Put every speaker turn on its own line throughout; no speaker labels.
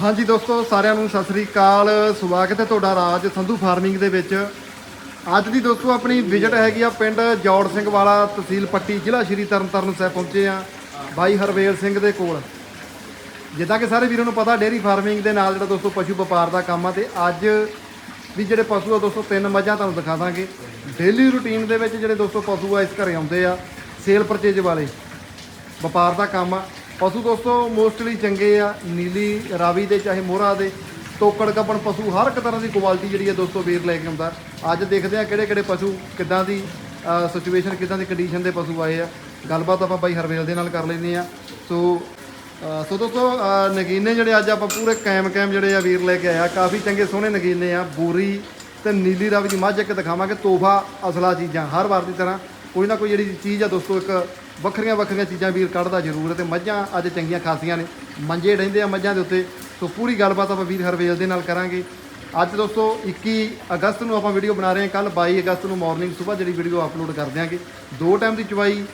ਹਾਂਜੀ ਦੋਸਤੋ, ਸਾਰਿਆਂ ਨੂੰ ਸਤਿ ਸ੍ਰੀ ਅਕਾਲ। ਸਵਾਗਤ ਹੈ ਤੁਹਾਡਾ ਰਾਜ ਸੰਧੂ ਫਾਰਮਿੰਗ ਦੇ ਵਿੱਚ। ਅੱਜ ਦੀ ਦੋਸਤੋ, ਆਪਣੀ ਵਿਜ਼ਿਟ ਹੈਗੀ ਆ ਪਿੰਡ ਜੋੜ ਸਿੰਘ ਵਾਲਾ ਤਹਿਸੀਲ ਪੱਟੀ, ਜ਼ਿਲ੍ਹਾ ਸ਼੍ਰੀ ਤਰਨਤਾਰਨ ਸਾਹਿਬ ਪਹੁੰਚੇ ਆ ਬਾਈ ਹਰਵੇਲ ਸਿੰਘ ਦੇ ਕੋਲ। ਜਿੱਦਾਂ ਕਿ ਸਾਰੇ ਵੀਰਾਂ ਨੂੰ ਪਤਾ, ਡੇਅਰੀ ਫਾਰਮਿੰਗ ਦੇ ਨਾਲ ਜਿਹੜਾ ਦੋਸਤੋ ਪਸ਼ੂ ਵਪਾਰ ਦਾ ਕੰਮ ਆ ਤੇ ਅੱਜ ਵੀ ਜਿਹੜੇ ਪਸ਼ੂ ਆ ਦੋਸਤੋ, ਤਿੰਨ ਮੱਝਾਂ ਤੁਹਾਨੂੰ ਦਿਖਾ ਦਾਂਗੇ। ਡੇਲੀ ਰੂਟੀਨ ਦੇ ਵਿੱਚ ਜਿਹੜੇ ਦੋਸਤੋ ਪਸ਼ੂ ਆ, ਇਸ ਘਰੇ ਆਉਂਦੇ ਆ ਸੇਲ ਪਰਚੇਜ ਵਾਲੇ। ਵਪਾਰ ਦਾ ਕੰਮ ਆ। ਪਸ਼ੂ ਦੋਸਤੋ ਮੋਸਟਲੀ ਚੰਗੇ ਆ, ਨੀਲੀ ਰਾਵੀ ਦੇ ਚਾਹੇ ਮੋਹਰਾ ਦੇ ਟੋਕੜ ਗੱਬਣ ਪਸ਼ੂ ਹਰ ਇੱਕ ਤਰ੍ਹਾਂ ਦੀ ਕੁਆਲਿਟੀ ਜਿਹੜੀ ਆ ਦੋਸਤੋ ਵੀਰ ਲੈ ਕੇ ਆਉਂਦਾ। ਅੱਜ ਦੇਖਦੇ ਆ ਕਿਹੜੇ ਕਿਹੜੇ ਪਸ਼ੂ ਕਿੱਦਾਂ ਦੀ ਸਿਚੁਏਸ਼ਨ ਕਿੱਦਾਂ ਦੀ ਕੰਡੀਸ਼ਨ ਦੇ ਪਸ਼ੂ ਆਏ ਆ। ਗੱਲਬਾਤ ਆਪਾਂ ਬਾਈ ਹਰਵੇਲ ਦੇ ਨਾਲ ਕਰ ਲੈਂਦੇ ਆ। ਸੋ ਸੋ ਦੋਸਤੋ ਨਗੀਨੇ ਜਿਹੜੇ ਅੱਜ ਆਪਾਂ ਪੂਰੇ ਕੈਮ ਕੈਮ ਜਿਹੜੇ ਆ ਵੀਰ ਲੈ ਕੇ ਆਇਆ ਕਾਫੀ ਚੰਗੇ ਸੋਹਣੇ ਨਗੀਨੇ ਆ, ਬੂਰੀ ਤੇ ਨੀਲੀ ਰਾਵੀ ਦੀ ਮੱਝ ਇੱਕ ਦਿਖਾਵਾਂਗੇ, ਤੋਹਫਾ ਅਸਲਾ ਚੀਜ਼ਾਂ ਹਰ ਵਾਰ ਦੀ ਤਰ੍ਹਾਂ। ਕੋਈ ਨਾ ਕੋਈ ਜਿਹੜੀ ਚੀਜ਼ ਆ ਦੋਸਤੋ, ਇੱਕ ਵੱਖਰੀਆਂ ਵੱਖਰੀਆਂ ਚੀਜ਼ਾਂ ਵੀਰ ਕੱਢਦਾ ਜ਼ਰੂਰ ਹੈ ਤੇ ਮੱਝਾਂ ਅੱਜ ਚੰਗੀਆਂ ਖਾਸੀਆਂ ਨੇ। ਮੰਜੇ ਰਹਿੰਦੇ ਆ ਮੱਝਾਂ ਦੇ ਉੱਤੇ। ਸੋ ਪੂਰੀ ਗੱਲਬਾਤ ਆਪਾਂ ਵੀਰ ਹਰਵੇਲ ਦੇ ਨਾਲ ਕਰਾਂਗੇ। ਅੱਜ ਦੋਸਤੋ 21 ਅਗਸਤ ਨੂੰ ਆਪਾਂ ਵੀਡੀਓ ਬਣਾ ਰਹੇ ਹਾਂ। ਕੱਲ 22 ਅਗਸਤ ਨੂੰ ਮਾਰਨਿੰਗ ਸਵੇਰ ਜਿਹੜੀ ਵੀਡੀਓ ਅਪਲੋਡ ਕਰ ਦਿਆਂਗੇ। ਦੋ ਟਾਈਮ ਦੀ ਚਵਾਈ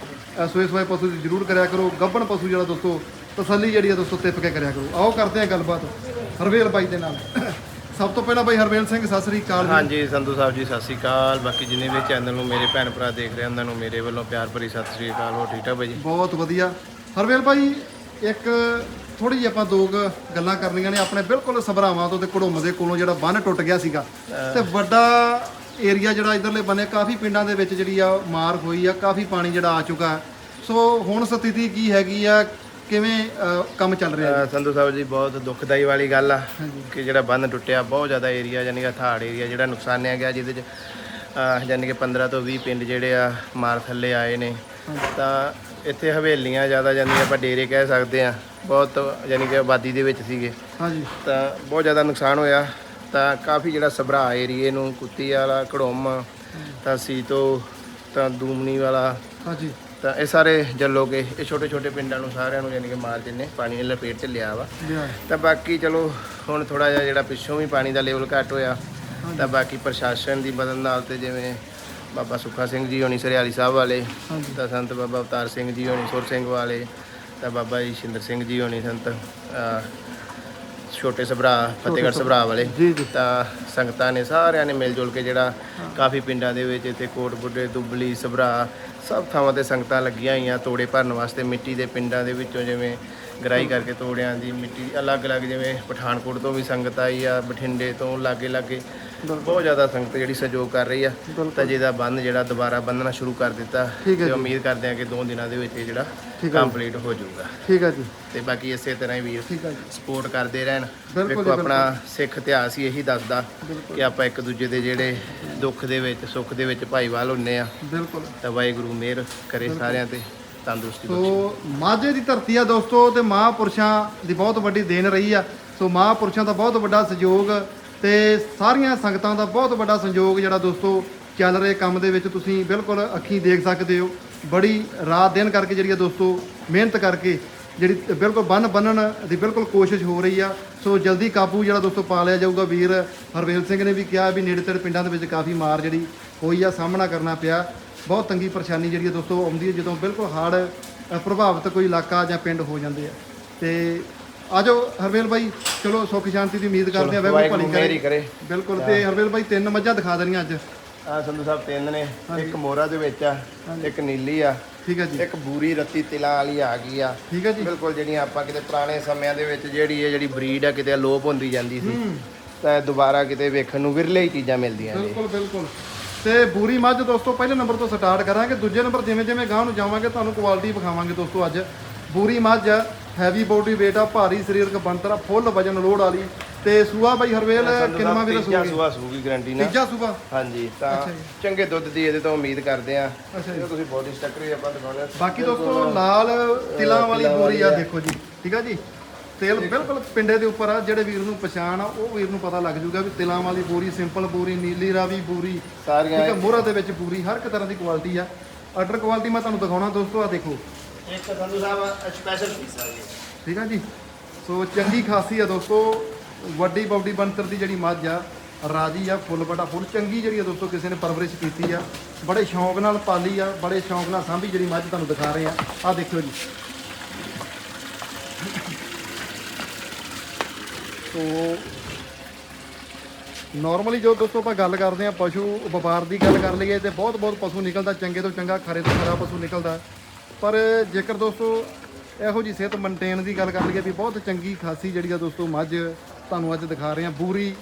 ਸੋਏ ਸੋਏ ਪਸ਼ੂ ਦੀ ਜ਼ਰੂਰ ਕਰਿਆ ਕਰੋ। ਗੱਬਣ ਪਸ਼ੂ ਜਿਹੜਾ ਦੋਸਤੋ, ਤਸੱਲੀ ਜਿਹੜੀ ਆ ਦੋਸਤੋ ਤਿੱਪ ਕੇ ਕਰਿਆ ਕਰੋ। ਆਓ ਕਰਦੇ ਹਾਂ ਗੱਲਬਾਤ ਹਰਵੇਲ ਬਾਈ ਦੇ ਨਾਲ। ਸਭ ਤੋਂ ਪਹਿਲਾਂ ਬਾਈ ਹਰਵੇਲ ਸਿੰਘ ਸਤਿ ਸ੍ਰੀ ਅਕਾਲ ਜੀ।
ਹਾਂਜੀ ਸੰਧੂ ਸਾਹਿਬ ਜੀ ਸਤਿ ਸ੍ਰੀ ਅਕਾਲ। ਬਾਕੀ ਜਿੰਨੇ ਵੀ ਚੈਨਲ ਨੂੰ ਮੇਰੇ ਭੈਣ ਭਰਾ ਦੇਖ ਰਹੇ ਉਹਨਾਂ ਨੂੰ ਮੇਰੇ ਵੱਲੋਂ ਪਿਆਰ ਭਰੀ ਸਤਿ ਸ੍ਰੀ ਅਕਾਲ। ਹੋ ਠੀਕ ਠਾਕ ਬਾਈ ਜੀ?
ਬਹੁਤ ਵਧੀਆ। ਹਰਵੇਲ ਭਾਈ ਇੱਕ ਥੋੜੀ ਜਿਹੀ ਆਪਾਂ ਦੋ ਗੱਲਾਂ ਕਰਨੀਆਂ ਨੇ। ਆਪਣੇ ਬਿਲਕੁਲ ਸਭਰਾਵਾਂ ਤੋਂ ਤੇ ਘੜੋਮ ਦੇ ਕੋਲੋਂ ਜਿਹੜਾ ਬੰਨ ਟੁੱਟ ਗਿਆ ਸੀਗਾ। ਤੇ ਵੱਡਾ ਏਰੀਆ ਜਿਹੜਾ ਇਧਰਲੇ ਬੰਨੇ ਕਾਫੀ ਪਿੰਡਾਂ ਦੇ ਵਿੱਚ ਜਿਹੜੀ ਆ ਮਾਰ ਹੋਈ ਆ ਕਾਫੀ ਪਾਣੀ ਜਿਹੜਾ ਆ ਚੁੱਕਾ। ਸੋ ਹੁਣ ਸਥਿਤੀ ਕੀ ਹੈਗੀ ਆ? ਕਿਵੇਂ ਕੰਮ ਚੱਲ ਰਿਹਾ
ਅਹ ਸੰਧੂ ਸਾਹਿਬ ਜੀ ਬਹੁਤ ਦੁਖਦਾਈ ਵਾਲੀ ਗੱਲ ਆ ਕਿ ਜਿਹੜਾ ਬੰਨ ਟੁੱਟਿਆ ਬਹੁਤ ਜ਼ਿਆਦਾ ਏਰੀਆ ਯਾਨੀ ਕਿ ਥਾੜ ਏਰੀਆ ਜਿਹੜਾ ਨੁਕਸਾਨਿਆ ਗਿਆ ਜਿਹਦੇ ਚ ਅਹ ਯਾਨੀ ਕਿ 15 ਤੋਂ 20 ਪਿੰਡ ਜਿਹੜੇ ਆ ਮਾਰ ਥੱਲੇ ਆਏ ਨੇ। ਤਾਂ ਇੱਥੇ ਹਵੇਲੀਆਂ ਜ਼ਿਆਦਾ ਜਾਂਦੀਆਂ ਆਪਾਂ ਡੇਰੇ ਕਹਿ ਸਕਦੇ ਆ। ਬਹੁਤ ਯਾਨੀ ਕਿ ਆਬਾਦੀ ਦੇ ਵਿੱਚ ਸੀਗੇ।
ਹਾਂਜੀ।
ਤਾਂ ਬਹੁਤ ਜ਼ਿਆਦਾ ਨੁਕਸਾਨ ਹੋਇਆ। ਤਾਂ ਕਾਫੀ ਜਿਹੜਾ ਸਭਰਾ ਏਰੀਏ ਨੂੰ ਕੁੱਤੀ ਵਾਲਾ ਘੜੋਮ ਤਾਂ ਸੀਤੋ ਤਾਂ ਦੂਮਣੀ ਵਾਲਾ
ਹਾਂਜੀ।
ਤਾਂ ਇਹ ਸਾਰੇ ਜੱਲੋ ਕੇ ਇਹ ਛੋਟੇ ਛੋਟੇ ਪਿੰਡਾਂ ਨੂੰ ਸਾਰਿਆਂ ਨੂੰ ਯਾਨੀ ਕਿ ਮਾਰ ਜਿੰਨੇ ਪਾਣੀ ਨੇ ਲਪੇਟ ਚ ਲਿਆ ਵਾ। ਤਾਂ ਬਾਕੀ ਚਲੋ ਹੁਣ ਥੋੜਾ ਜਿਹਾ ਜਿਹੜਾ ਪਿੱਛੋਂ ਵੀ ਪਾਣੀ ਦਾ ਲੈਵਲ ਘੱਟ ਹੋਇਆ ਤਾਂ ਬਾਕੀ ਪ੍ਰਸ਼ਾਸਨ ਦੀ ਮਦਦ ਨਾਲ ਤੇ ਜਿਵੇਂ ਬਾਬਾ ਸੁੱਖਾ ਸਿੰਘ ਜੀ ਹੋਣੀ ਸਰਿਆਲੀ ਸਾਹਿਬ ਵਾਲੇ। ਤਾਂ ਸੰਤ ਬਾਬਾ ਅਵਤਾਰ ਸਿੰਘ ਜੀ ਹੋਣੀ ਸੁਰ ਸਿੰਘ ਵਾਲੇ ਤਾਂ ਬਾਬਾ ਜੀ ਸ਼ਿੰਦਰ ਸਿੰਘ ਜੀ ਹੋਣੀ ਸੰਤ ਛੋਟੇ ਸਭਰਾ ਫਤਿਹਗੜ੍ਹ ਸਭਰਾ ਵਾਲੇ
ਜੀ ਜੀ।
ਤਾਂ ਸੰਗਤਾਂ ਨੇ ਸਾਰਿਆਂ ਨੇ ਮਿਲ ਜੁਲ ਕੇ ਜਿਹੜਾ ਕਾਫੀ ਪਿੰਡਾਂ ਦੇ ਵਿੱਚ ਇੱਥੇ ਕੋਟ ਬੁੱਢੇ ਦੁੱਬਲੀ ਸਭਰਾ ਸਭ ਥਾਵਾਂ ਤੇ ਸੰਗਤਾਂ ਲੱਗੀਆਂ ਹੋਈਆਂ ਤੋੜੇ ਭਰਨ ਵਾਸਤੇ ਮਿੱਟੀ ਦੇ ਪਿੰਡਾਂ ਦੇ ਵਿੱਚੋਂ ਜਿਵੇਂ ਗਰਾਈ ਕਰਕੇ ਤੋੜਿਆਂ ਦੀ ਮਿੱਟੀ ਅਲੱਗ-ਅਲੱਗ ਜਿਵੇਂ ਪਠਾਨਕੋਟ ਤੋਂ ਵੀ ਸੰਗਤ ਆਈ ਆ ਬਠਿੰਡੇ ਤੋਂ ਲਾਗੇ-ਲਾਗੇ ਬਹੁਤ ਜ਼ਿਆਦਾ ਸੰਗਤ ਜਿਹੜੀ ਸਹਿਯੋਗ ਕਰ ਰਹੀ ਆ। ਤਾਂ ਜਿਹਦਾ ਬੰਨ ਜਿਹੜਾ ਦੁਬਾਰਾ ਬੰਨਣਾ ਸ਼ੁਰੂ ਕਰ ਦਿੱਤਾ ਤੇ ਉਮੀਦ ਕਰਦੇ ਆ ਕਿ ਦੋ ਦਿਨਾਂ ਦੇ ਵਿੱਚ ਇਹ ਜਿਹੜਾ। ਕੰਪਲੀਟ ਹੋ ਜਾਊਗਾ।
ਠੀਕ ਹੈ ਜੀ।
ਤੇ ਬਾਕੀ ਇਸੇ ਤਰ੍ਹਾਂ ਹੀ ਵੀਰ
ਜੀ।
ਸਪੋਰਟ ਕਰਦੇ ਰਹਿਣ।
ਬਿਲਕੁਲ
ਵੇਖੋ ਆਪਣਾ ਸਿੱਖ ਇਤਿਹਾਸ ਹੀ ਇਹੀ ਦੱਸਦਾ ਕਿ ਆਪਾਂ ਇੱਕ ਦੂਜੇ ਦੇ ਜਿਹੜੇ ਦੁੱਖ ਦੇ ਵਿੱਚ ਸੁੱਖ ਦੇ ਵਿੱਚ ਭਾਈਵਾਲ ਹੁੰਨੇ ਆ।
ਬਿਲਕੁਲ।
ਤਾਂ ਵਾਹਿਗੁਰੂ ਮਿਹਰ ਕਰੇ ਸਾਰਿਆਂ ਤੇ। ਤੰਦਰੁਸਤੀ ਬਖਸ਼ੇ।
ਸੋ ਮਾਝੇ ਦੀ ਧਰਤੀ ਆ ਦੋਸਤੋ ਤੇ ਮਹਾਂਪੁਰਸ਼ਾਂ ਦੀ ਬਹੁਤ ਵੱਡੀ ਦੇਣ ਰਹੀ ਆ। ਸੋ ਮਹਾਂਪੁਰਸ਼ਾਂ ਦਾ ਬਹੁਤ ਵੱਡਾ ਸਹਿਯੋਗ ਤੇ ਸਾਰੀਆਂ ਸੰਗਤਾਂ ਦਾ ਬਹੁਤ ਵੱਡਾ ਸਹਿਯੋਗ ਜਿਹੜਾ ਦੋਸਤੋ ਚੱਲ ਰਹੇ ਕੰਮ ਦੇ ਵਿੱਚ ਤੁਸੀਂ ਬਿਲਕੁਲ ਅੱਖੀਂ ਦੇਖ ਸਕਦੇ ਹੋ। ਬੜੀ ਰਾਤ ਦਿਨ ਕਰਕੇ ਜਿਹੜੀ ਆ ਦੋਸਤੋ ਮਿਹਨਤ ਕਰਕੇ ਜਿਹੜੀ ਬਿਲਕੁਲ ਬੰਨ ਬੰਨਣ ਦੀ ਬਿਲਕੁਲ ਕੋਸ਼ਿਸ਼ ਹੋ ਰਹੀ ਆ। ਸੋ ਜਲਦੀ ਕਾਬੂ ਜਿਹੜਾ ਦੋਸਤੋ ਪਾ ਲਿਆ ਜਾਊਗਾ ਵੀਰ ਹਰਵੇਲ ਸਿੰਘ ਨੇ ਵੀ ਕਿਹਾ ਵੀ ਨੇੜੇ ਤੇੜੇ ਪਿੰਡਾਂ ਦੇ ਵਿੱਚ ਕਾਫੀ ਮਾਰ ਜਿਹੜੀ ਹੋਈ ਆ ਸਾਹਮਣਾ ਕਰਨਾ ਪਿਆ। ਬਹੁਤ ਤੰਗੀ ਪਰੇਸ਼ਾਨੀ ਜਿਹੜੀ ਆ ਦੋਸਤੋ ਆਉਂਦੀ ਹੈ ਜਦੋਂ ਬਿਲਕੁਲ ਹੜ੍ਹ ਪ੍ਰਭਾਵਿਤ ਕੋਈ ਇਲਾਕਾ ਜਾਂ ਪਿੰਡ ਹੋ ਜਾਂਦੇ ਆ। ਤੇ ਆਜੋ ਹਰਵੇਲ ਬਾਈ ਚਲੋ ਸੁੱਖ ਸ਼ਾਂਤੀ ਦੀ ਉਮੀਦ ਕਰਦੇ ਆ
ਵਾਹਿਗੁਰੂ
ਭਲੀ
ਹੀ
ਕਰੇ। ਬਿਲਕੁਲ ਤੇ ਹਰਵੇਲ ਬਾਈ ਤਿੰਨ ਮੱਝਾਂ ਦਿਖਾ ਦੇਣੀਆਂ ਅੱਜ।
ਆ ਸੰਧੂ ਸਾਹਿਬ ਤਿੰਨ ਨੇ ਇੱਕ ਮੋਰਾ ਦੇ ਵਿੱਚ ਆ ਇੱਕ ਨੀਲੀ ਆ
ਠੀਕ ਹੈ ਜੀ।
ਇੱਕ ਬੂਰੀ ਰੱਤੀ ਤਿਲਾਂ ਵਾਲੀ ਆ ਗਈ ਆ।
ਠੀਕ ਹੈ ਜੀ।
ਬਿਲਕੁਲ ਜਿਹੜੀਆਂ ਆਪਾਂ ਕਿਤੇ ਪੁਰਾਣੇ ਸਮਿਆਂ ਦੇ ਵਿੱਚ ਜਿਹੜੀ ਇਹ ਜਿਹੜੀ ਬਰੀਡ ਆ ਕਿਤੇ ਅਲੋਪ ਹੁੰਦੀ ਜਾਂਦੀ ਸੀ ਤਾਂ ਦੁਬਾਰਾ ਕਿਤੇ ਵੇਖਣ ਨੂੰ ਵਿਰਲੇ ਹੀ ਚੀਜ਼ਾਂ ਮਿਲਦੀਆਂ ਨੇ।
ਬਿਲਕੁਲ ਬਿਲਕੁਲ। ਤੇ ਬੂਰੀ ਮੱਝ ਦੋਸਤੋ ਪਹਿਲੇ ਨੰਬਰ ਤੋਂ ਸਟਾਰਟ ਕਰਾਂਗੇ। ਦੂਜੇ ਨੰਬਰ ਜਿਵੇਂ ਜਿਵੇਂ ਗਾਂਹ ਨੂੰ ਜਾਵਾਂਗੇ ਤੁਹਾਨੂੰ ਕੁਆਲਿਟੀ ਵਿਖਾਵਾਂਗੇ ਦੋਸਤੋ ਅੱਜ। ਬੂਰੀ ਮੱਝ ਹੈਵੀ ਬੋਡੀ weight ਆ ਭਾਰੀ ਸਰੀਰਕ ਬਣਤਰ ਆ ਫੁੱਲ ਵਜਨ ਲੋਡ ਵਾਲੀ। ਤੇ ਸੂਆ ਬਾਈ ਹਰਵੇਲ ਕਿੰਨਾ ਵੀ
ਤੀਜਾ
ਰਸੂਗੀ
ਸੁਭਾ ਸੂਗੀ ਗਰੰਟੀ ਨਾਲ।
ਤੀਜਾ ਸੂਆ?
ਹਾਂਜੀ ਤਾਂ। ਚੰਗੇ ਦੁੱਧ ਦੀ ਇਹਦੇ ਤੋਂ ਉਮੀਦ ਕਰਦੇ ਆ
ਅੱਛਾ ਜੀ।
ਤੁਸੀਂ ਬੋਡੀ ਸਟਰਕਚਰ ਆਪਾਂ ਦਿਖਾਉਣਾ
ਬਾਕੀ ਦੋਸਤੋ ਲਾਲ ਤਿਲਾਂ ਵਾਲੀ ਬੋਰੀ ਆ। ਦੇਖੋ ਜੀ। ਠੀਕ ਆ ਜੀ? ਤੇਲ ਬਿਲਕੁਲ ਪਿੰਡੇ ਦੇ ਉੱਪਰ ਆ ਜਿਹੜੇ ਵੀਰ ਨੂੰ ਪਛਾਣ ਆ ਉਹ ਵੀਰ ਨੂੰ ਪਤਾ ਲੱਗ ਜੂਗਾ ਵੀ ਤਿਲਾਂ ਵਾਲੀ ਬੋਰੀ ਸਿੰਪਲ ਬੋਰੀ ਨੀਲੀ ਰਾਵੀ ਬੋਰੀ ਠੀਕ
ਸਾਰੀਆਂ
ਆ ਮੋਹਰਾ ਦੇ ਵਿੱਚ ਬੋਰੀ ਹਰ ਇੱਕ ਤਰ੍ਹਾਂ ਦੀ ਕੁਆਲਿਟੀ ਆ। ਆਰਡਰ ਕੁਆਲਿਟੀ ਮੈਂ ਤੁਹਾਨੂੰ ਦਿਖਾਉਣਾ ਦੋਸਤੋ ਆ ਦੇਖੋ।
ਇੱਕ ਸੰਧੂ ਸਾਹਿਬ ਸਪੈਸ਼ਲ ਪੀਸ ਆ ਜੀ
ਠੀਕ ਆ ਜੀ? ਸੋ ਚੰਗੀ ਖਾਸੀ ਆ ਦੋਸਤੋ ਵੱਡੀ ਬਾਡੀ ਬਣਤਰ ਦੀ ਜਿਹੜੀ ਮੱਝ ਆ ਰਾਜੀ ਆ ਫੁੱਲ ਬੜਾ ਫੁੱਲ ਚੰਗੀ ਜਿਹੜੀ ਆ ਦੋਸਤੋ ਕਿਸੇ ਨੇ ਪਰਵਰਿਸ਼ ਕੀਤੀ ਆ। ਬੜੇ ਸ਼ੌਂਕ ਨਾਲ ਪਾਲੀ ਆ ਬੜੇ ਸ਼ੌਂਕ ਨਾਲ ਸਾਂਭੀ ਜਿਹੜੀ ਮੱਝ ਤੁਹਾਨੂੰ ਦਿਖਾ ਰਹੇ ਆ। ਆ ਦੇਖਿਓ ਜੀ। ਸੋ ਨਾਰਮਲੀ ਜੋ ਦੋਸਤੋ ਆਪਾਂ ਗੱਲ ਕਰਦੇ ਆ ਪਸ਼ੂ ਵਪਾਰ ਦੀ ਗੱਲ ਕਰ ਲਈਏ ਤੇ ਬਹੁਤ ਬਹੁਤ ਪਸ਼ੂ ਨਿਕਲਦਾ, ਚੰਗੇ ਤੋਂ ਚੰਗਾ, ਖਰੇ ਤੋਂ ਖਰਾ ਪਸ਼ੂ ਨਿਕਲਦਾ। ਪਰ ਜੇਕਰ ਦੋਸਤੋ ਇਹੋ ਜੀ ਸਿਹਤ ਮੇਨਟੇਨ ਦੀ ਗੱਲ ਕਰ ਲਈਏ ਵੀ ਬਹੁਤ ਚੰਗੀ, ਖਾਸੀ ਜਿਹੜੀ ਆ ਦੋਸਤੋ ਮੱਝ ਤੁਹਾਨੂੰ ਅੱਜ ਦਿਖਾ ਰਹੇ ਆ ਬੂਰੀ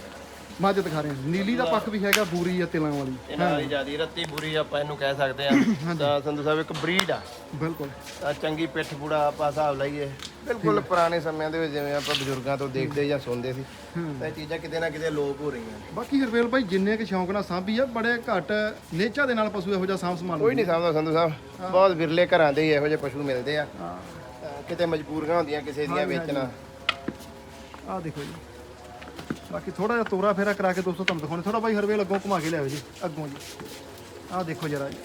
ਮੱਝ ਦਿਖਾ ਰਹੇ ਆ ਨੀਲੀ ਦਾ ਪੱਖ ਵੀ ਹੈਗਾ ਬੂਰੀ ਆ ਤਿਲਾਂ ਵਾਲੀ।
ਇਹਨਾਂ ਵਾਲੀ ਜਿਆਦੀ ਰੱਤੀ ਬੁਰੀ ਆਪਾਂ ਇਹਨੂੰ ਕਹਿ ਸਕਦੇ ਆ ਤਾਂ ਸੰਧੂ ਸਾਹਿਬ ਇੱਕ ਬਰੀਡ ਆ।
ਬਿਲਕੁਲ।
ਤਾਂ ਚੰਗੀ ਪਿੱਠ ਪੂੜਾ ਆਪਾਂ ਹਿਸਾਬ ਲਾਈਏ। ਬਿਲਕੁਲ ਪੁਰਾਣੇ ਸਮਿਆਂ ਦੇ ਵਿੱਚ ਜਿਵੇਂ ਆਪਾਂ ਬਜ਼ੁਰਗਾਂ ਤੋਂ ਦੇਖਦੇ ਜਾਂ ਸੁਣਦੇ ਸੀ। ਤਾਂ ਇਹ ਚੀਜ਼ਾਂ ਕਿਤੇ ਨਾ ਕਿਤੇ ਲੋਪ ਹੋ ਰਹੀਆਂ ਨੇ।
ਬਾਕੀ ਹਰਵੇਲ ਭਾਈ ਜਿੰਨੇ ਕਿ ਸ਼ੌਂਕ ਨਾਲ ਸਾਂਭੀ ਆ ਬੜੇ ਘੱਟ ਨੇਚਾ ਦੇ ਨਾਲ ਪਸ਼ੂ ਇਹੋ ਜਿਹਾ ਸਾਂਭ ਸੰਭਾਲ।
ਕੋਈ ਨਹੀਂ ਸਮਝਦਾ ਸੰਧੂ ਸਾਹਿਬ। ਬਹੁਤ ਵਿਰਲੇ ਘਰਾਂ ਦੇ ਹੀ ਇਹੋ ਜਿਹੇ ਪਸ਼ੂ ਮਿਲਦੇ ਆ। ਤਾਂ ਕਿਤੇ ਮਜਬੂਰੀਆਂ ਹੁੰਦੀਆਂ ਕਿਸੇ ਦੀਆਂ ਵੇਚਣਾ।
ਆ ਦੇਖੋ ਜੀ। ਬਾਕੀ ਥੋੜਾ ਜਿਹਾ ਤੋਰਾ ਫੇਰਾ ਕਰਾ ਕੇ ਦੋਸਤੋ ਤੁਹਾਨੂੰ ਦਿਖਾਉਣੇ। ਥੋੜਾ ਬਾਈ ਹਰਵੇਲ ਅੱਗੋਂ ਘੁਮਾ ਕੇ ਲਿਆਓ ਜੀ ਅੱਗੋਂ ਜੀ। ਆ ਦੇਖੋ ਜਰਾ ਜੀ।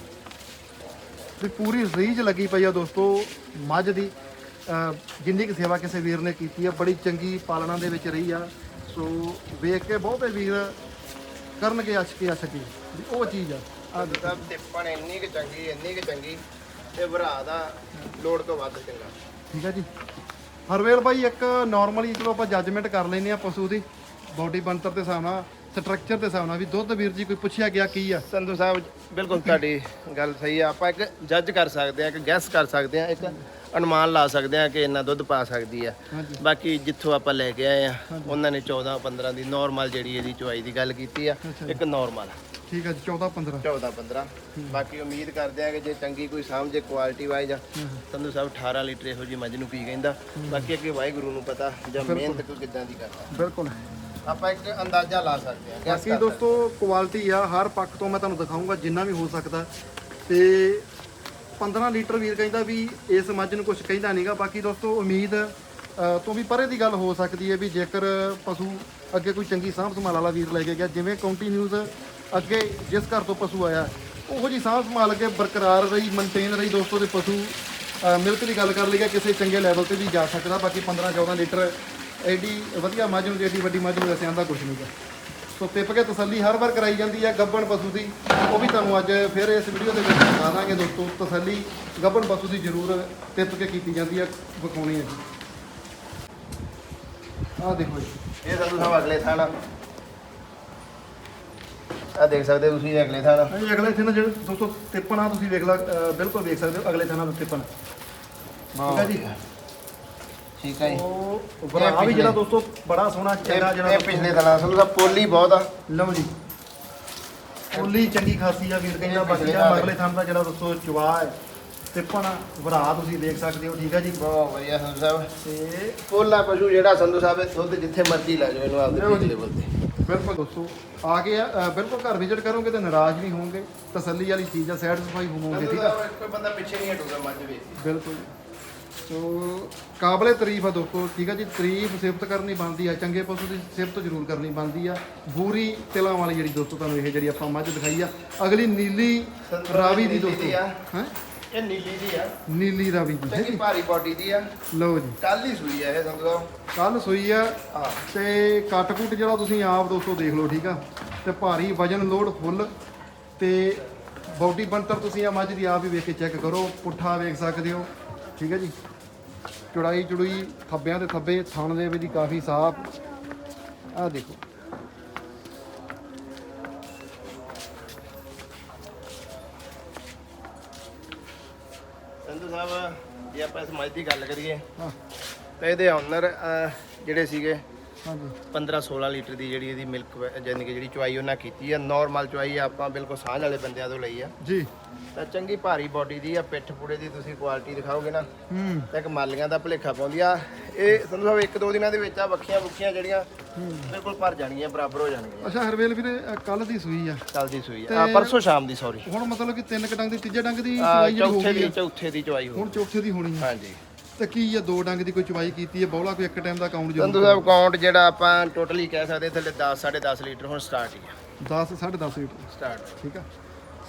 ਵੀ ਪੂਰੀ ਰੀਝ ਲੱਗੀ ਪਈ ਆ ਦੋਸਤੋ ਮੱਝ ਦੀ। ਜਿੰਨੀ ਕੁ ਸੇਵਾ ਕਿਸੇ ਵੀਰ ਨੇ ਕੀਤੀ ਆ ਬੜੀ ਚੰਗੀ ਪਾਲਣਾ ਦੇ ਵਿੱਚ ਰਹੀ ਆ। ਸੋ ਵੇਖ ਕੇ ਬਹੁਤੇ ਵੀਰ ਕਰਨਗੇ ਅਸ਼ਕੀ ਅਸ਼ਕੀ ਵੀ ਉਹ ਚੀਜ਼ ਆ ਆ
ਸਾਹਿਬ ਟਿੱਪਣ ਇੰਨੀ ਕਿ ਚੰਗੀ ਇੰਨੀ ਕਿ ਚੰਗੀ ਤੇ ਭਰਾ ਦਾ ਲੋੜ ਤੋਂ ਵੱਧ ਚੰਗਾ।
ਠੀਕ ਹੈ ਜੀ। ਹਰਵੇਲ ਭਾਈ ਇੱਕ ਨਾਰਮਲੀ ਚਲੋ ਆਪਾਂ ਜੱਜਮੈਂਟ ਕਰ ਲੈਨੇ ਆ ਪਸ਼ੂ ਦੀ। ਬਾਡੀ ਬਣਤਰ ਦੇ ਹਿਸਾਬ ਨਾਲ ਸਟਰਕਚਰ ਦੇ ਹਿਸਾਬ ਨਾਲ ਵੀ ਦੁੱਧ ਵੀਰ ਜੀ ਕੋਈ ਪੁੱਛਿਆ ਗਿਆ ਕੀ ਆ?
ਸੰਧੂ ਸਾਹਿਬ ਬਿਲਕੁਲ ਤੁਹਾਡੀ ਗੱਲ ਸਹੀ ਆ। ਆਪਾਂ ਇੱਕ ਜੱਜ ਕਰ ਸਕਦੇ ਆ ਇੱਕ ਗੈਸ ਕਰ ਸਕਦੇ ਆ ਇੱਕ ਅਨੁਮਾਨ ਲਾ ਸਕਦੇ ਆ ਕਿ ਇੰਨਾ ਦੁੱਧ ਪਾ ਸਕਦੀ ਆ। ਬਾਕੀ ਜਿੱਥੋਂ ਆਪਾਂ ਲੈ ਕੇ ਆਏ ਆ ਉਹਨਾਂ ਨੇ 14 15 ਦੀ ਨਾਰਮਲ ਜਿਹੜੀ ਇਹਦੀ ਚੁਆਈ ਦੀ ਗੱਲ ਕੀਤੀ ਆ ਇੱਕ ਨਾਰਮਲ
ਠੀਕ ਹੈ ਜੀ 14 15
14 15 ਬਾਕੀ ਉਮੀਦ ਕਰਦੇ ਆ ਕਿ ਜੇ ਚੰਗੀ ਕੋਈ ਸਮਝੇ quality wise Sandhu Sahib 18 litre ਇਹੋ ਜੀ ਮੱਝ ਨੂੰ ਪੀ ਕਹਿੰਦਾ। ਬਾਕੀ ਅੱਗੇ ਵਾਹਿਗੁਰੂ ਨੂੰ ਪਤਾ ਜਾਂ ਮਿਹਨਤ ਕੋਈ ਕਿੱਦਾਂ ਦੀ ਕਰਦਾ
ਬਿਲਕੁਲ।
ਆਪਾਂ ਇੱਕ ਅੰਦਾਜ਼ਾ ਲਾ ਸਕਦੇ ਆ guess
ਬਾਕੀ
ਕਰ
ਦੋਸਤੋ ਕੁਆਲਿਟੀ ਆ ਹਰ ਪੱਖ ਤੋਂ ਮੈਂ ਤੁਹਾਨੂੰ ਦਿਖਾਊਂਗਾ ਜਿੰਨਾ ਵੀ ਹੋ ਸਕਦਾ। ਤੇ 15 ਲੀਟਰ ਵੀਰ ਕਹਿੰਦਾ ਵੀ ਇਸ ਮੱਝ ਨੂੰ ਕੁਝ ਕਹਿੰਦਾ ਨਹੀਂਗਾ ਬਾਕੀ ਦੋਸਤੋ ਉਮੀਦ ਅ, ਤੋਂ ਵੀ ਪਰੇ ਦੀ ਗੱਲ ਹੋ ਸਕਦੀ ਹੈ ਵੀ ਜੇਕਰ ਪਸ਼ੂ ਅੱਗੇ ਕੋਈ ਚੰਗੀ ਸਾਂਭ ਸੰਭਾਲ ਵਾਲਾ ਵੀਰ ਲੈ ਕੇ ਗਿਆ ਜਿਵੇਂ ਕਾਉਂਟੀ ਨਿਊਜ਼ ਅੱਗੇ ਜਿਸ ਘਰ ਤੋਂ ਪਸ਼ੂ ਆਇਆ ਉਹੋ ਜੀ ਸਾਂਭ ਸੰਭਾਲ ਅੱਗੇ ਬਰਕਰਾਰ ਰਹੀ ਮੇਨਟੇਨ ਰਹੀ ਦੋਸਤੋ ਦੇ ਪਸ਼ੂ। ਮਿਲਕ ਦੀ ਗੱਲ ਕਰ ਲਈਏ ਕਿਸੇ ਚੰਗੇ ਲੈਵਲ ਤੇ ਵੀ ਜਾ ਸਕਦਾ। ਬਾਕੀ 15 14 ਲੀਟਰ ਐਡੀ ਵਧੀਆ ਮੱਝ ਨੂੰ ਐਡੀ ਵੱਡੀ ਮੱਝ ਨੂੰ ਵੈਸੇ ਆਂਦਾ ਕੁਝ ਨਹੀਂਗਾ ਸੋ ਟਿਪ ਕੇ ਤਸੱਲੀ ਹਰ ਵਾਰ ਕਰਾਈ ਜਾਂਦੀ ਹੈ ਗੱਬਣ ਪਸ਼ੂ ਦੀ ਉਹ ਵੀ ਤੁਹਾਨੂੰ ਅੱਜ ਫਿਰ ਇਸ ਵੀਡੀਓ ਦੇ ਵਿੱਚ ਦਿਖਾ ਦਾਂਗੇ ਦੋਸਤੋ ਤਸੱਲੀ ਗੱਬਣ ਪਸ਼ੂ ਦੀ ਜ਼ਰੂਰ ਟਿਪ ਕੇ ਕੀਤੀ ਜਾਂਦੀ ਹੈ ਵਿਖਾਉਣੀ ਹੈ ਜੀ। ਆਹ ਦੇਖੋ ਜੀ।
ਇਹ ਸੰਧੂ ਸਾਹਿਬ ਅਗਲੇ ਥਾਣਾ। ਆ ਦੇਖ ਸਕਦੇ ਤੁਸੀਂ ਅਗਲੇ ਥਾਣਾ।
ਇਹ ਅਗਲੇ ਥਾਂ ਜਿਹੜੇ ਦੋਸਤੋ ਟਿੱਪਣ ਆ ਤੁਸੀਂ ਵੇਖ ਲਾ ਬਿਲਕੁਲ ਵੇਖ ਸਕਦੇ ਹੋ ਅਗਲੇ ਥਾਂ ਦਾ ਟਿੱਪਣ। ਠੀਕ ਹੈ ਜੀ?
ਠੀਕ ਹੈ ਜੀ।
ਉਹ ਬਰਾ ਵੀ ਜਿਹੜਾ ਦੋਸਤੋ ਬੜਾ ਸੋਹਣਾ ਚੰਗਾ
ਇਹ
ਜਿਹੜਾ
ਇਹ ਪਿਛਲੇ ਥਾਣਾ ਸੰਧੂ ਸਾਹਿਬ ਪੋਲੀ ਬਹੁਤ ਆ।
ਲਓ ਜੀ। ਫੁੱਲੀ ਚੰਗੀ ਖਾਸੀ ਆ ਵੀਰ ਕਹਿੰਦਾ ਬਾਕੀ ਆ ਮਗਲੇ ਥਾਂ ਦਾ ਜਿਹੜਾ ਦੋਸਤੋ ਚਵਾ ਹੈ। ਟਿੱਪਣ ਭਰਾ ਤੁਸੀਂ ਦੇਖ ਸਕਦੇ ਹੋ ਠੀਕ ਹੈ ਜੀ?
ਬਹੁਤ ਵਧੀਆ ਸੰਧੂ ਸਾਹਿਬ।
ਤੇ
ਪੋਲਾ ਪਸ਼ੂ ਜਿਹੜਾ ਸੰਧੂ ਸਾਹਿਬ ਇਹ ਦੁੱਧ ਜਿੱਥੇ ਮਰਜ਼ੀ ਲੈ ਜਾਓ ਇਹਨੂੰ ਆਪਦੇ। ਪਿਛਲੇ ਲੈਵਲ ਤੇ
ਬਿਲਕੁਲ ਦੋਸਤੋ ਆ ਗਏ ਆ ਅ, ਬਿਲਕੁਲ ਘਰ ਵਿਜ਼ਿਟ ਕਰੋਗੇ ਤੇ ਨਾਰਾਜ਼ ਨਹੀਂ ਹੋਵੋਗੇ। ਤਸੱਲੀ ਵਾਲੀ ਚੀਜ਼ ਆ ਸੈਟੀਸਫਾਈ ਹੋਵੋਗੇ ਠੀਕ ਆ?
ਕੋਈ ਬੰਦਾ ਪਿੱਛੇ ਨਹੀਂ ਹਟੂਗਾ ਮੱਝ ਵੇਚ
ਬਿਲਕੁਲ। ਜੀ। ਸੋ ਕਾਬਲੇ ਤਾਰੀਫ ਆ ਦੋਸਤੋ ਠੀਕ ਆ ਜੀ? ਤਾਰੀਫ ਸਿਫਤ ਕਰਨੀ ਬਣਦੀ ਆ ਚੰਗੇ ਪਸ਼ੂ ਦੀ ਸਿਫਤ ਜ਼ਰੂਰ ਕਰਨੀ ਬਣਦੀ ਆ। ਬੂਰੀ ਤਿਲਾਂ ਵਾਲੀ ਜਿਹੜੀ ਦੋਸਤੋ ਤੁਹਾਨੂੰ ਇਹ ਜਿਹੜੀ ਆਪਾਂ ਮੱਝ ਦਿਖਾਈ ਆ ਅਗਲੀ ਨੀਲੀ ਰਾਵੀ ਦੀ
ਨੀਲੀ ਦੀ
ਦੋਸਤੋ
ਆ।
ਹੈ?
ਇਹ ਨੀਲੀ ਦੀ ਆ।
ਨੀਲੀ ਰਾਵੀ ਦੀ ਹੈ
ਚੰਗੀ ਭਾਰੀ ਬਾਡੀ ਦੀ ਆ।
ਲਓ ਜੀ।
ਕੱਲ ਹੀ ਸੂਈ ਆ ਇਹ ਸਾਹਿਬ
ਕੱਲ ਸੂਈ ਆ ਤੇ ਕੱਟ ਕੁੱਟ ਜਿਹੜਾ ਤੁਸੀਂ ਆਪ ਦੋਸਤੋ ਦੇਖ ਲਓ ਠੀਕ ਆ? ਤੇ ਭਾਰੀ ਵਜਨ ਲੋਡ ਫੁੱਲ ਤੇ ਬਾਡੀ ਬਣਤਰ ਤੁਸੀਂ ਆ ਮੱਝ ਦੀ ਆਪ ਹੀ ਵੇਖ ਕੇ ਚੈੱਕ ਕਰੋ ਪੁੱਠਾ ਵੇਖ ਸਕਦੇ ਹੋ। ਠੀਕ ਹੈ ਜੀ। ਚੁੜਾਈ ਚੁੜੂਈ ਥੱਬਿਆਂ ਦੇ ਥੱਬੇ ਥਣ ਦੇ ਦੀ ਕਾਫੀ ਸਾਫ਼। ਆਹ ਦੇਖੋ।
ਸੰਧੂ ਸਾਹਿਬ ਜੇ ਆਪਾਂ ਇਸ ਮੱਝ ਦੀ ਗੱਲ ਕਰੀਏ
ਹਾਂ।
ਤਾਂ ਇਹਦੇ ਓਨਰ ਜਿਹੜੇ ਸੀਗੇ
ਹਾਂਜੀ।
15 16 ਲੀਟਰ ਦੀ ਜਿਹੜੀ ਇਹਦੀ ਮਿਲਕ ਯਾਨੀ ਕਿ ਜਿਹੜੀ ਚੁਆਈ ਉਹਨਾਂ ਕੀਤੀ ਆ ਨਾਰਮਲ ਚੁਆਈ ਆਪਾਂ ਬਿਲਕੁਲ ਸਾਂਝ ਵਾਲੇ ਬੰਦਿਆਂ ਤੋਂ ਲਈ ਆ।
ਜੀ।
ਤਾਂ ਚੰਗੀ ਭਾਰੀ ਬਾਡੀ ਦੀ ਆ ਪਿੱਠ ਪੂੜੇ ਦੀ ਤੁਸੀਂ ਕੁਆਲਿਟੀ ਦਿਖਾਓਗੇ ਨਾ।
ਹੂੰ।
ਤਾਂ ਇੱਕ ਮਾਲੀਆਂ ਦਾ ਭਲੇਖਾ ਪਾਉਂਦੀ ਆ। ਇਹ ਸੰਧੂ ਸਾਹਿਬ ਇੱਕ ਦੋ ਦਿਨਾਂ ਦੇ ਵਿੱਚ ਆ ਵੱਖੀਆਂ ਵੱਖੀਆਂ ਜਿਹੜੀਆਂ ਬਿਲਕੁਲ ਭਰ ਜਾਣਗੀਆਂ ਬਰਾਬਰ ਹੋ ਜਾਣਗੀਆਂ।
ਅੱਛਾ ਹਰਵੇਲ ਵੀਰੇ ਕੱਲ ਦੀ ਸੂਈ ਆ।
ਕੱਲ ਦੀ ਸੂਈ ਆ। ਪਰਸੋਂ ਸ਼ਾਮ ਦੀ ਸੌਰੀ
ਹੁਣ ਮਤਲਬ ਕਿ ਤਿੰਨ ਕੁ ਡੰਗ ਦੀ ਤੀਜੇ ਡੰਗ ਦੀ ਚਵਾਈ ਜਿਹੜੀ ਹੋ
ਚੌਥੇ
ਗਈ
ਦੀ
ਆ।
ਚੌਥੇ ਦੀ ਚੁਆਈ ਹੋ
ਹੁਣ ਚੌਥੇ ਦੀ ਹੋਣੀ ਆ।
ਹਾਂਜੀ।
ਤੇ ਕੀ ਆ ਦੋ ਡੰਗ ਦੀ ਕੋਈ ਚਵਾਈ ਕੀਤੀ ਹੈ ਬੌਲਾ ਕੋਈ ਇੱਕ ਟਾਈਮ ਦਾ ਅਕਾਊਂਟ
ਸੰਧੂ
ਜ਼ਰੂਰ
ਸਾਹਿਬ ਕਾਊਂਟ ਜਿਹੜਾ ਆਪਾਂ ਟੋਟਲੀ ਕਹਿ ਸਕਦੇ ਥੱਲੇ 10 10.5 ਲੀਟਰ ਹੁਣ ਸਟਾਰਟ ਹੀ ਆ।
10 10.5 ਲੀਟਰ।
ਸਟਾਰਟ
ਠੀਕ ਆ।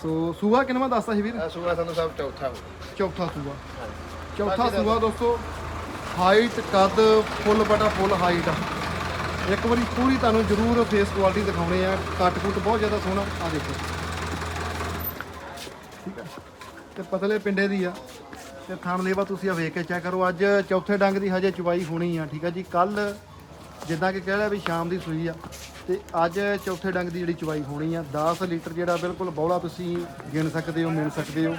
ਸੋ ਸੂਆ ਕਿੰਨਵਾਂ ਦੱਸਦਾ ਸੀ ਵੀਰ?
ਸੂਆ ਸੰਧੂ ਸਾਹਿਬ ਚੌਥਾ ਹੋ
ਚੌਥਾ ਸੂਆ। ਚੌਥਾ ਸੂਆ ਦੋਸਤੋ ਹਾਈਟ ਕੱਦ ਫੁੱਲ ਬਟਾ ਫੁੱਲ ਹਾਈਟ ਆ। ਇੱਕ ਵਾਰੀ ਪੂਰੀ ਤੁਹਾਨੂੰ ਜ਼ਰੂਰ ਫੇਸ ਕੁਆਲਿਟੀ ਦਿਖਾਉਣੇ ਆ। ਕੱਟ ਕੁੱਟ ਬਹੁਤ ਜ਼ਿਆਦਾ ਸੋਹਣਾ। ਆ ਦੇਖੋ। ਠੀਕ ਆ। ਤੇ ਪਤਲੇ ਪਿੰਡੇ ਦੀ ਆ। ਤੇ ਥਣ ਲੇਵਾ ਤੁਸੀਂ ਆ ਵੇਖ ਕੇ ਚੈੱਕ ਕਰੋ। ਅੱਜ ਚੌਥੇ ਡੰਗ ਦੀ ਹਜੇ ਚਵਾਈ ਹੋਣੀ ਆ। ਠੀਕ ਆ ਜੀ। ਕੱਲ ਜਿੱਦਾਂ ਕਿ ਕਹਿ ਲਿਆ ਵੀ ਸ਼ਾਮ ਦੀ ਸੂਈ ਆ। ਤੇ ਅੱਜ ਚੌਥੇ ਡੰਗ ਦੀ ਜਿਹੜੀ ਚਵਾਈ ਹੋਣੀ ਆ 10 ਲੀਟਰ ਜਿਹੜਾ ਬਿਲਕੁਲ ਬੌਲਾ ਤੁਸੀਂ ਗਿਣ ਸਕਦੇ ਹੋ ਮਿਲ ਸਕਦੇ ਹੋ।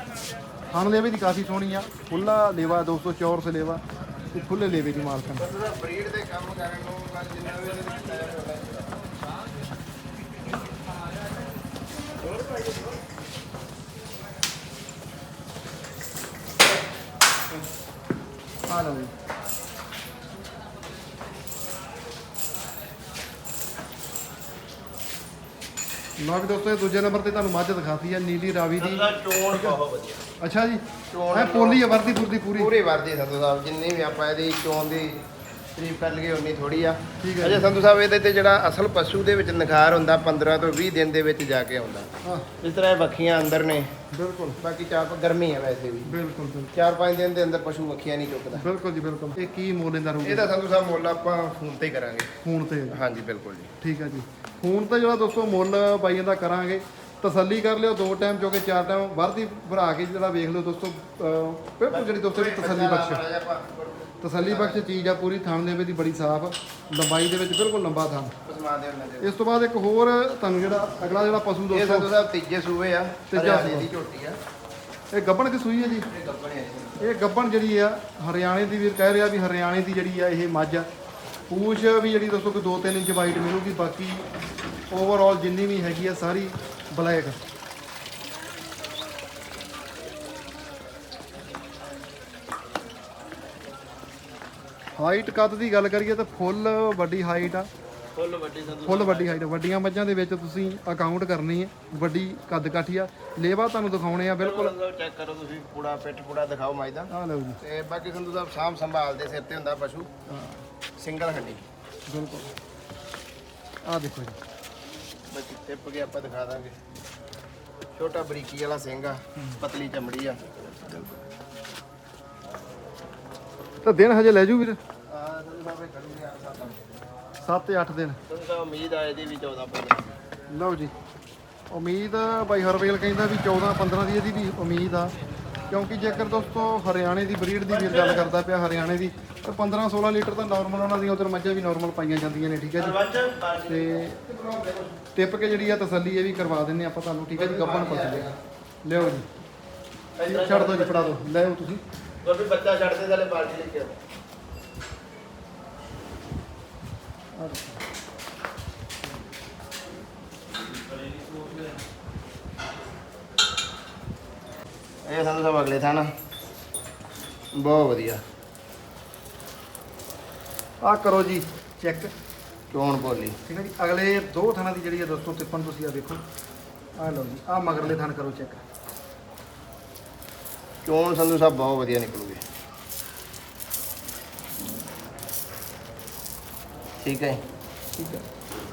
ਖਾਣ ਲੇਵੇ ਦੀ ਕਾਫੀ ਸੋਹਣੀ ਆ, ਖੁੱਲਾ ਲੇਵਾ 204 ਲੇਵਾ ਤੇ ਖੁੱਲੇ ਲੇਵੇ ਦੀ ਮਾਲਕਣ
ਬਰੀਡ ਦੇ ਕੰਮ ਕਰਨ ਨੂੰ। ਜਿੰਨਾ ਵੀ ਉਹਦੇ ਵਿੱਚ ਟਾਈਮ ਹੋਣਾ
ਆ ਲਓ ਲਓ ਵੀ ਦੋਸਤੋ ਇਹ ਦੂਜੇ ਨੰਬਰ ਤੇ ਤੁਹਾਨੂੰ ਮੱਝ ਦਿਖਾਤੀ ਆ ਨੀਲੀ ਰਾਵੀ ਦੀ।
ਚੋਣ ਬਹੁਤ ਵਧੀਆ।
ਅੱਛਾ ਜੀ
ਚੋਣ
ਐ ਪੋਲੀ ਆ ਵਰਦੀ ਫੁਰਦੀ ਪੂਰੀ?
ਪੂਰੀ ਵਰਦੀ ਸੰਧੂ ਸਾਹਿਬ ਜਿੰਨੀ ਵੀ ਆਪਾਂ ਇਹਦੀ ਚੋਣ ਦੀ ਤਾਰੀਫ ਕਰ ਲਈਏ ਉਨੀ ਥੋੜੀ ਆ।
ਠੀਕ ਹੈ
ਅਜੇ ਸੰਧੂ ਸਾਹਿਬ ਇਹਦੇ ਤੇ ਜਿਹੜਾ ਅਸਲ ਪਸ਼ੂ ਦੇ ਵਿੱਚ ਨਿਖਾਰ ਹੁੰਦਾ 15 ਤੋਂ 20 ਦਿਨ ਦੇ ਵਿੱਚ ਜਾ ਕੇ ਆਉਂਦਾ।
ਹਾਂ।
ਇਸ ਤਰ੍ਹਾਂ ਇਹ ਵੱਖੀਆਂ ਅੰਦਰ ਨੇ।
ਬਿਲਕੁਲ।
ਬਾਕੀ ਚਾਰ ਗਰਮੀ ਹੈ ਵੈਸੇ ਵੀ।
ਬਿਲਕੁਲ ਬਿਲਕੁਲ।
ਚਾਰ ਪੰਜ ਦਿਨ ਦੇ ਅੰਦਰ ਪਸ਼ੂ ਵੱਖੀਆਂ ਨਹੀਂ ਚੁੱਕਦਾ।
ਬਿਲਕੁਲ ਜੀ ਬਿਲਕੁਲ। ਇਹ ਕੀ ਮੁੱਲ ਇਹਦਾ ਰਹੂਗਾ
ਇਹਦਾ ਸੰਧੂ ਸਾਹਿਬ ਮੁੱਲ ਆਪਾਂ ਫੋਨ ਤੇ ਹੀ ਕਰਾਂਗੇ।
ਫੋਨ ਤੇ।
ਹਾਂਜੀ ਬਿਲਕੁਲ ਜੀ।
ਠੀਕ ਹੈ ਜੀ। ਫੋਨ ਤੇ ਜਿਹੜਾ ਦੋਸਤੋ ਮੁੱਲ ਬਾਈਆਂ ਦਾ ਕਰਾਂਗੇ ਤਸੱਲੀ ਕਰ ਲਿਓ ਦੋ ਟਾਈਮ ਜੋ ਕਿ ਚਾਰ ਟਾਈਮ ਵਰਦੀ ਭਰਾ ਕੇ ਜਿਹੜਾ ਵੇਖ ਲਿਓ ਦੋਸਤੋ ਬਿਲਕੁਲ ਜਿਹੜੀ ਦੋਸਤੋ ਦੀ ਤਸੱਲੀ ਬਖਸ਼। ਤਸੱਲੀ ਬਖਸ਼ ਚੀਜ਼ ਆ ਪੂਰੀ ਥਣ ਦੇ ਵਿੱਚ ਬੜੀ ਸਾਫ਼ ਲੰਬਾਈ ਦੇ ਵਿੱਚ ਬਿਲਕੁਲ ਲੰਬਾ ਥਣ ਇਸ ਤੋਂ ਬਾਅਦ ਇੱਕ ਹੋਰ ਤੁਹਾਨੂੰ ਜਿਹੜਾ ਅਗਲਾ ਜਿਹੜਾ ਪਸ਼ੂ
ਇਹ
ਦੋਸਤੋ
ਸੰਧੂ ਸਾਹਿਬ ਤੀਜੇ ਸੂਬੇ ਆ
ਤੀਜਾ।
ਦੀ ਝੋਟੀ ਆ।
ਇਹ ਗੱਬਣ ਕਿ ਸੂਈ ਹੈ ਜੀ?
ਇਹ ਗੱਪਣੇ ਆ
ਇਹ ਗੱਬਣ ਜਿਹੜੀ ਆ ਹਰਿਆਣੇ ਦੀ ਵੀਰ ਕਹਿ ਰਿਹਾ ਵੀ ਹਰਿਆਣੇ ਦੀ ਜਿਹੜੀ ਆ ਇਹ ਮੱਝ ਆ। ਪੂਛ ਵੀ ਜਿਹੜੀ ਦੋਸਤੋ ਕੋਈ 2-3 ਇੰਚ ਵਾਈਟ ਮਿਲੂਗੀ ਬਾਕੀ ਓਵਰਆਲ ਜਿੰਨੀ ਵੀ ਹੈਗੀ ਆ ਸਾਰੀ ਬਲੈਕ ਹਾਈਟ ਕੱਦ ਦੀ ਗੱਲ ਕਰੀਏ ਤਾਂ ਫੁੱਲ ਵੱਡੀ ਹਾਈਟ ਆ।
ਫੁੱਲ ਵੱਡੀ
ਫੁੱਲ ਵੱਡੀ ਹਾਈਟ ਵੱਡੀਆਂ ਮੱਝਾਂ ਦੇ ਵਿੱਚ ਤੁਸੀਂ ਅਕਾਊਂਟ ਕਰਨੀ ਹੈ। ਵੱਡੀ ਕੱਦ ਕਾਠੀ ਆ। ਲੇਵਾ ਤੁਹਾਨੂੰ ਦਿਖਾਉਣੇ ਆ ਬਿਲਕੁਲ।
ਚੈੱਕ ਕਰੋ ਤੁਸੀਂ ਪੂੜਾ ਪਿੱਠ ਪੂੜਾ ਦਿਖਾਓ ਮਾਈ ਦਾ।
ਆ ਲਓ ਜੀ।
ਤੇ ਬਾਕੀ ਸੰਧੂ ਸਾਹਿਬ ਸਾਂਭ ਸੰਭਾਲ ਦੇ ਸਿਰ ਤੇ ਹੁੰਦਾ ਪਸ਼ੂ। ਸਿੰਗਲ ਹੱਡੀ।
ਬਿਲਕੁਲ। ਆ ਦੇਖੋ ਜੀ।
ਬੱਚੀ ਟਿੱਪ ਕੇ ਆਪਾਂ ਦਿਖਾ ਦਾਂਗੇ। ਛੋਟਾ ਬਰੀਕੀ ਵਾਲਾ ਸਿੰਘ ਆ ਪਤਲੀ ਚਮੜੀ ਆ।
ਤਾਂ ਦਿਨ ਹਜੇ ਲੈ ਜੂ ਵੀਰ?
ਆ ਸਾਡਾ
7 8 ਦਿਨ।
ਉਮੀਦ ਆ ਇਹਦੀ ਵੀ 14 15
ਲਓ ਜੀ। ਉਮੀਦ ਬਾਈ ਹਰਵੇਲ ਕਹਿੰਦਾ ਵੀ 14 15 ਦੀ ਇਹਦੀ ਵੀ ਉਮੀਦ ਆ। ਕਿਉਂਕਿ ਜੇਕਰ ਦੋਸਤੋ ਹਰਿਆਣੇ ਦੀ ਬਰੀਡ ਦੀ ਵੀਰ ਗੱਲ ਕਰਦਾ ਪਿਆ ਹਰਿਆਣੇ ਦੀ ਤਾਂ 15 16 ਲੀਟਰ ਤਾਂ ਨਾਰਮਲ ਉਹਨਾਂ ਦੀਆਂ ਉਧਰ ਮੱਝਾਂ ਵੀ ਨਾਰਮਲ ਪਾਈਆਂ ਜਾਂਦੀਆਂ ਨੇ ਠੀਕ ਹੈ ਜੀ? ਤੇ ਟਿਪ ਕੇ ਜਿਹੜੀ ਆ ਤਸੱਲੀ ਇਹ ਵੀ ਕਰਵਾ ਦਿੰਨੇ ਆਪਾਂ ਤੁਹਾਨੂੰ ਠੀਕ ਹੈ ਜੀ? ਗੱਬਣ ਪਸਲੇ ਲਿਓ ਜੀ। ਛੱਡ ਦਿਓ ਜੀ ਫੜਾ ਦਿਓ ਲੈ ਆਓ ਤੁਸੀਂ।
ਵੀ ਬੱਚਾ ਛੱਡਦੇ ਥਲੇ ਬਾਲਟੀ ਲੈ ਕੇ ਆਓ। ਇਹ ਸੰਧੂ ਸਾਹਿਬ ਅਗਲੇ ਥਾਂ ਨਾ ਬਹੁਤ ਵਧੀਆ।
ਆਹ ਕਰੋ ਜੀ ਚੈੱਕ
ਚੋਣ ਬੋਲੀ?
ਠੀਕ ਹੈ ਜੀ ਅਗਲੇ ਦੋ ਥਾਣਾ ਦੀ ਜਿਹੜੀ ਹੈ ਦੋਸਤੋ ਟਿੱਪਣ ਤੁਸੀਂ ਆ ਦੇਖੋ। ਆਹ ਲਓ ਜੀ ਆਹ ਮਗਰਲੇ ਥਾਣ ਕਰੋ ਚੈੱਕ
ਚੋਣ ਸੰਧੂ ਸਾਹਿਬ? ਬਹੁਤ ਵਧੀਆ ਨਿਕਲੂਗੀ। ਠੀਕ ਹੈ
ਠੀਕ ਹੈ।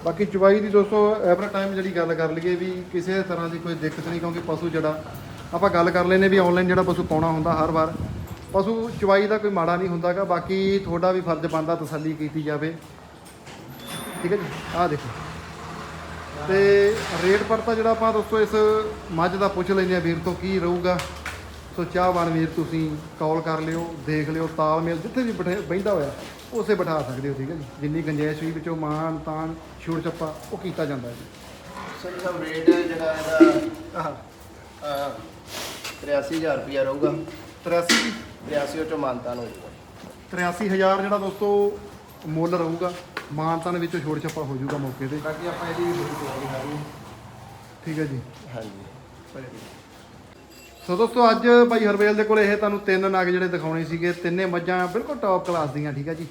ਬਾਕੀ ਚੁਬਾਈ ਦੀ ਦੋਸਤੋ ਐਵਰ ਟਾਈਮ ਜਿਹੜੀ ਗੱਲ ਕਰ ਲਈਏ ਵੀ ਕਿਸੇ ਤਰ੍ਹਾਂ ਦੀ ਕੋਈ ਦਿੱਕਤ ਨਹੀਂ ਕਿਉਂਕਿ ਪਸ਼ੂ ਜਿਹੜਾ ਆਪਾਂ ਗੱਲ ਕਰ ਲੈਨੇ ਵੀ ਆਨਲਾਈਨ ਜਿਹੜਾ ਪਸ਼ੂ ਪਾਉਣਾ ਹੁੰਦਾ ਹਰ ਵਾਰ। ਪਸ਼ੂ ਚੁਬਾਈ ਦਾ ਕੋਈ ਮਾੜਾ ਨਹੀਂ ਹੁੰਦਾਗਾ ਬਾਕੀ ਤੁਹਾਡਾ ਵੀ ਫਰਜ਼ ਬਣਦਾ ਤਸੱਲੀ ਕੀਤੀ ਜਾਵੇ। ਠੀਕ ਹੈ ਜੀ? ਆਹ ਦੇਖੋ। ਤੇ ਰੇਟ ਪਰਤਾ ਜਿਹੜਾ ਆਪਾਂ ਦੋਸਤੋ ਇਸ ਮੱਝ ਦਾ ਪੁੱਛ ਲੈਂਦੇ ਆ ਵੀਰ ਤੋਂ ਕੀ ਰਹੂਗਾ। ਸੋ ਚਾਹਵਾਨ ਵੀਰ ਤੁਸੀਂ ਕਾਲ ਕਰ ਲਿਓ ਦੇਖ ਲਿਓ ਤਾਲਮੇਲ ਜਿੱਥੇ ਵੀ ਬੈਠੇ ਹੋਇਆ ਉਸੇ ਬਿਠਾ ਸਕਦੇ ਹੋ ਠੀਕ ਹੈ ਜੀ? ਜਿੰਨੀ ਗੁੰਜਾਇਸ਼ ਵੀ ਵਿੱਚੋਂ ਮਾਨ ਤਾਨ ਛੋੜ ਚੱਪਾ ਉਹ ਕੀਤਾ ਜਾਂਦਾ ਹੈ ਜੀ।
ਸਾਹਿਬ ਰੇਟ ਜਿਹੜਾ ਇਹਦਾ
ਆਹ।
83000 ਰੁਪਇਆ ਰਹੂਗਾ।
83
83 ਉਹ ਚੋਂ ਮਾਨਤਾਨ ਹੋ ਜਾਊਗਾ
83000 ਜਿਹੜਾ ਦੋਸਤੋ ਮੁੱਲ ਰਹੂਗਾ। ਮਾਨਤਾਨ ਵਿੱਚੋਂ ਛੋੜ ਛੱਪਾ ਹੋ ਜਾਊਗਾ ਮੌਕੇ ਤੇ।
ਬਾਕੀ ਆਪਾਂ ਇਹਦੀ ਵੀ ਬੜੀ ਤਿਆਰੀ ਕਰਾਂਗੇ
ਠੀਕ ਹੈ ਜੀ।
ਹਾਂਜੀ।
ਸੋ ਦੋਸਤੋ ਅੱਜ ਭਾਈ ਹਰਵੇਲ ਦੇ ਕੋਲ ਇਹ ਤੁਹਾਨੂੰ ਤਿੰਨ ਨਗ ਜਿਹੜੇ ਦਿਖਾਉਣੇ ਸੀਗੇ। ਤਿੰਨੇ ਮੱਝਾਂ ਬਿਲਕੁਲ ਟੌਪ ਕਲਾਸ ਦੀਆਂ ਠੀਕ ਹੈ ਜੀ।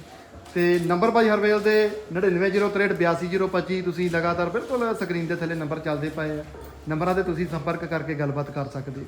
ਤੇ ਨੰਬਰ ਭਾਈ ਹਰਵੇਲ ਦੇ 9903822025 ਤੁਸੀਂ ਲਗਾਤਾਰ ਬਿਲਕੁਲ ਸਕਰੀਨ ਦੇ ਥੱਲੇ ਨੰਬਰ ਚੱਲਦੇ ਪਏ ਆ। ਨੰਬਰਾਂ ਤੇ ਤੁਸੀਂ ਸੰਪਰਕ ਕਰਕੇ ਗੱਲਬਾਤ ਕਰ ਸਕਦੇ ਹੋ।